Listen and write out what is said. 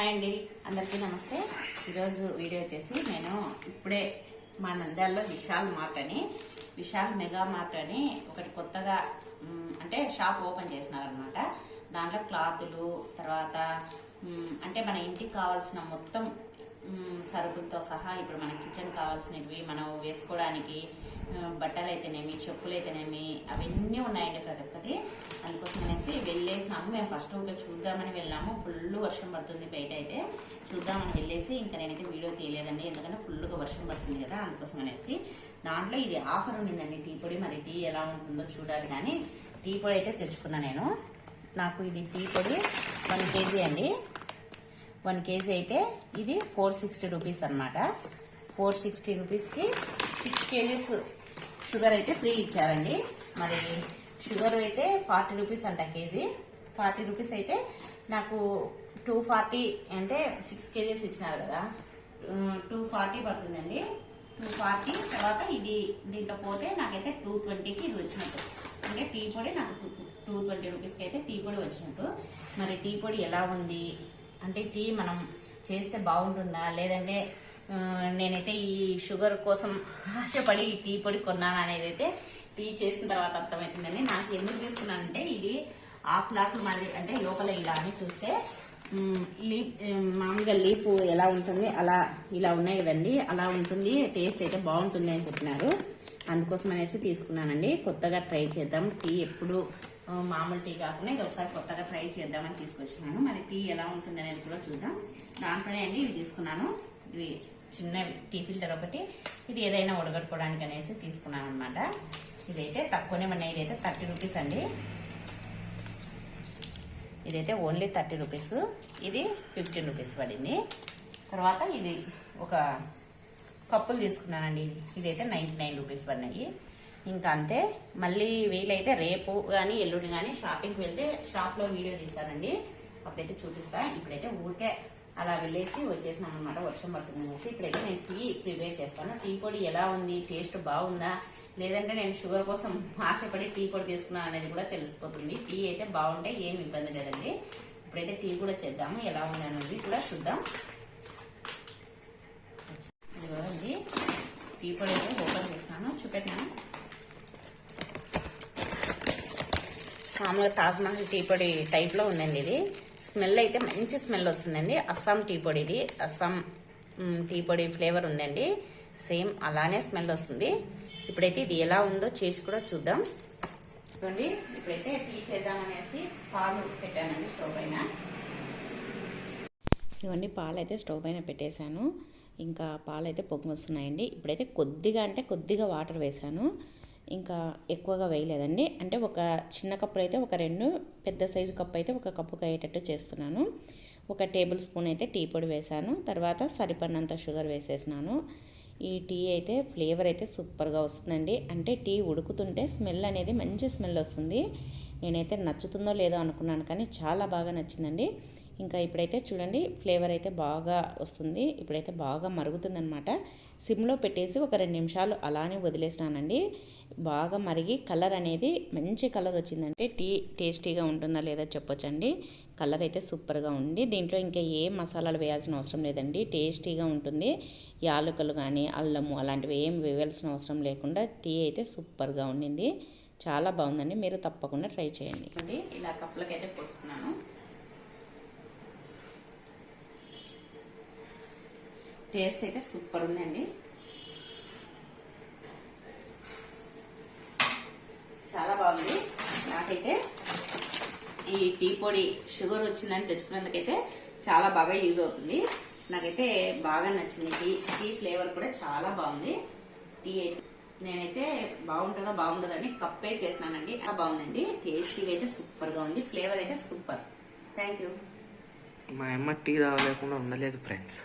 Hi అండి. అందరికీ నమస్తే. ఈరోజు వీడియో వచ్చేసి నేను ఇప్పుడే మా నంద్యాలలో విశాల్ మార్ట్ అని విశాల్ మెగా మార్ట్ అని ఒకటి కొత్తగా అంటే షాప్ ఓపెన్ చేసినారనమాట. దాంట్లో క్లాతులు తర్వాత అంటే మన ఇంటికి కావాల్సిన మొత్తం సరుకులతో సహా ఇప్పుడు మన కిచెన్ కావాల్సినవి మనం వేసుకోవడానికి బట్టలు అయితేనేమి చెప్పులు అయితేనేమి అవన్నీ ఉన్నాయండి ప్రతి ఒక్కటి. వెళ్ళాము మేము ఫస్ట్ ఒక చూద్దామని వెళ్ళాము. ఫుల్ వర్షం పడుతుంది బయట అయితే చూద్దామని వెళ్ళేసి ఇంకా నేనైతే వీడియో తీయలేదండి. ఎందుకంటే ఫుల్గా వర్షం పడుతుంది కదా అందుకోసం అనేసి దాంట్లో ఇది ఆఫర్ ఉండిందండి టీ పొడి మరి టీ ఎలా ఉంటుందో చూడాలి కానీ టీ పొడి అయితే తెచ్చుకున్నా నేను. నాకు ఇది టీ పొడి వన్ కేజీ అండి. వన్ కేజీ అయితే ఇది ఫోర్ సిక్స్టీ రూపీస్ అనమాట ఫోర్ సిక్స్టీ రూపీస్కి సిక్స్ కేజీస్ షుగర్ అయితే ఫ్రీ ఇచ్చారండి. మరి షుగర్ అయితే ఫార్టీ రూపీస్ అంట కేజీ. ఫార్టీ రూపీస్ అయితే నాకు టూ ఫార్టీ అంటే సిక్స్ కేజీస్ ఇచ్చినారు కదా. టూ ఫార్టీ పడుతుందండి. టూ ఫార్టీ తర్వాత ఇది దీంట్లో పోతే నాకైతే టూ ట్వంటీకి ఇది వచ్చినట్టు. అంటే టీ పొడి నాకు టూ ట్వంటీ రూపీస్కి అయితే టీ పొడి వచ్చినట్టు. మరి టీ పొడి ఎలా ఉంది? అంటే టీ మనం చేస్తే బాగుంటుందా? లేదంటే నేనైతే ఈ షుగర్ కోసం ఆశపడి టీ పొడి కొన్నాను అనేది అయితే టీ చేసిన తర్వాత అర్థమవుతుందండి. నాకు ఎందుకు తీసుకున్నానంటే ఇది ఆఫ్ లాక్ మళ్ళీ అంటే లోపల ఇలా అని చూస్తే మ్, లీఫ్ మామూలుగా లీఫ్ ఎలా ఉంటుంది అలా ఇలా ఉన్నాయి కదండి అలా ఉంటుంది టేస్ట్ అయితే బాగుంటుంది అని చెప్పినారు. అందుకోసం అనేసి తీసుకున్నానండి. కొత్తగా ట్రై చేద్దాం. టీ ఎప్పుడు మామూలు టీ కాకుండా ఇది ఒకసారి కొత్తగా ట్రై చేద్దామని తీసుకొచ్చినాను. మరి టీ ఎలా ఉంటుంది అనేది కూడా చూద్దాం. దాంట్లోనే అండి ఇవి తీసుకున్నాను. ఇవి చిన్న టీ ఫిల్టర్ ఒకటి. ఇది ఏదైనా ఉడగట్టుకోవడానికి అనేసి తీసుకున్నాను అనమాట ఇదైతే తక్కువనే మన ఇదైతే థర్టీ రూపీస్ అండి. ఇదైతే ఓన్లీ థర్టీ రూపీస్. ఇది ఫిఫ్టీన్ రూపీస్ పడింది. తర్వాత ఇది ఒక కప్పులు తీసుకున్నానండి. ఇది ఇదైతే నైంటీ నైన్ రూపీస్ పడినాయి. ఇంకా అంతే. మళ్ళీ వీలైతే రేపు కానీ ఎల్లుండి కానీ షాపింగ్కి వెళ్తే షాప్లో వీడియో తీస్తానండి. అప్పుడైతే చూపిస్తా. ఇప్పుడైతే ఊరికే అలా వెళ్ళేసి వచ్చేసినాం అనమాట వర్షం పడుతుంది అనేసి ఇప్పుడైతే నేను టీ ప్రిపేర్ చేస్తాను. టీ పొడి ఎలా ఉంది? టేస్ట్ బాగుందా? లేదంటే నేను షుగర్ కోసం ఆశపడి టీ పొడి తీసుకున్నాను అనేది కూడా తెలిసిపోతుంది. టీ అయితే బాగుంటే ఏం ఇబ్బంది లేదండి. ఇప్పుడైతే టీ కూడా చేద్దాము. ఎలా ఉంది అనేది కూడా చూద్దాం. ఇదిగోండి. టీ పొడి అయితే ఓపెన్ చేస్తాను. చూపెట్టాను? మామూలుగా తాజ్ మహల్ టీ పొడి టైప్లో ఉందండి ఇది. స్మెల్ అయితే మంచి స్మెల్ వస్తుందండి. అస్సాం టీ పొడి ఇది. అస్సాం టీ పొడి ఫ్లేవర్ ఉందండి. సేమ్ అలానే స్మెల్ వస్తుంది. ఇప్పుడైతే ఇది ఎలా ఉందో చేసి కూడా చూద్దాం. చూడండి ఇప్పుడైతే టీ చేద్దామనేసి పాలు పెట్టానండి స్టవ్ పైన. ఇవన్నీ పాలు అయితే స్టవ్ పైన పెట్టేశాను. ఇంకా పాలు అయితే పొగ్గు వస్తున్నాయండి ఇప్పుడైతే కొద్దిగా అంటే కొద్దిగా వాటర్ వేశాను. ఇంకా ఎక్కువగా వేయలేదండి. అంటే ఒక చిన్న కప్పులు అయితే ఒక రెండు పెద్ద సైజు కప్పు అయితే ఒక కప్పుకి అయ్యేటట్టు చేస్తున్నాను. ఒక టేబుల్ స్పూన్ అయితే టీ పొడి వేశాను తర్వాత సరిపడినంత షుగర్ వేసేసినాను. ఈ టీ అయితే ఫ్లేవర్ అయితే సూపర్గా వస్తుందండి. అంటే టీ ఉడుకుతుంటే స్మెల్ అనేది మంచి స్మెల్ వస్తుంది. నేనైతే నచ్చుతుందో లేదో అనుకున్నాను కానీ చాలా బాగా నచ్చిందండి. ఇంకా ఇప్పుడైతే చూడండి ఫ్లేవర్ అయితే బాగా వస్తుంది. ఇప్పుడైతే బాగా మరుగుతుందనమాట సిమ్లో పెట్టేసి ఒక రెండు నిమిషాలు అలానే వదిలేసినానండి. బాగా మరిగి కలర్ అనేది మంచి కలర్ వచ్చిందంటే టీ టేస్టీగా ఉంటుందా లేదా చెప్పొచ్చండి. కలర్ అయితే సూపర్గా ఉంది. దీంట్లో ఇంకా ఏ మసాలాలు వేయాల్సిన అవసరం లేదండి. టేస్టీగా ఉంటుంది. యాలకులు కానీ అల్లము అలాంటివి ఏం వేయాల్సిన అవసరం లేకుండా టీ అయితే సూపర్గా ఉండింది. చాలా బాగుందండి. మీరు తప్పకుండా ట్రై చేయండి. ఇలా కప్పులకైతే పోస్తున్నాను. టేస్ట్ అయితే సూపర్ ఉందండి. చాలా బాగుంది. నాకైతే ఈ టీ పొడి షుగర్ వచ్చిందని తెచ్చుకున్నందుకైతే చాలా బాగా యూజ్ అవుతుంది. నాకైతే బాగా నచ్చింది. టీ టీ ఫ్లేవర్ కూడా చాలా బాగుంది. టీ అయితే నేనైతే బాగుంటుందా బాగుంటుందని కప్పే చేసినానండి అలా బాగుందండి. టేస్టీగా అయితే సూపర్గా ఉంది. ఫ్లేవర్ అయితే సూపర్. Thank you. మా అమ్మ టీ తాగలేకుండా ఉండలేదు ఫ్రెండ్స్.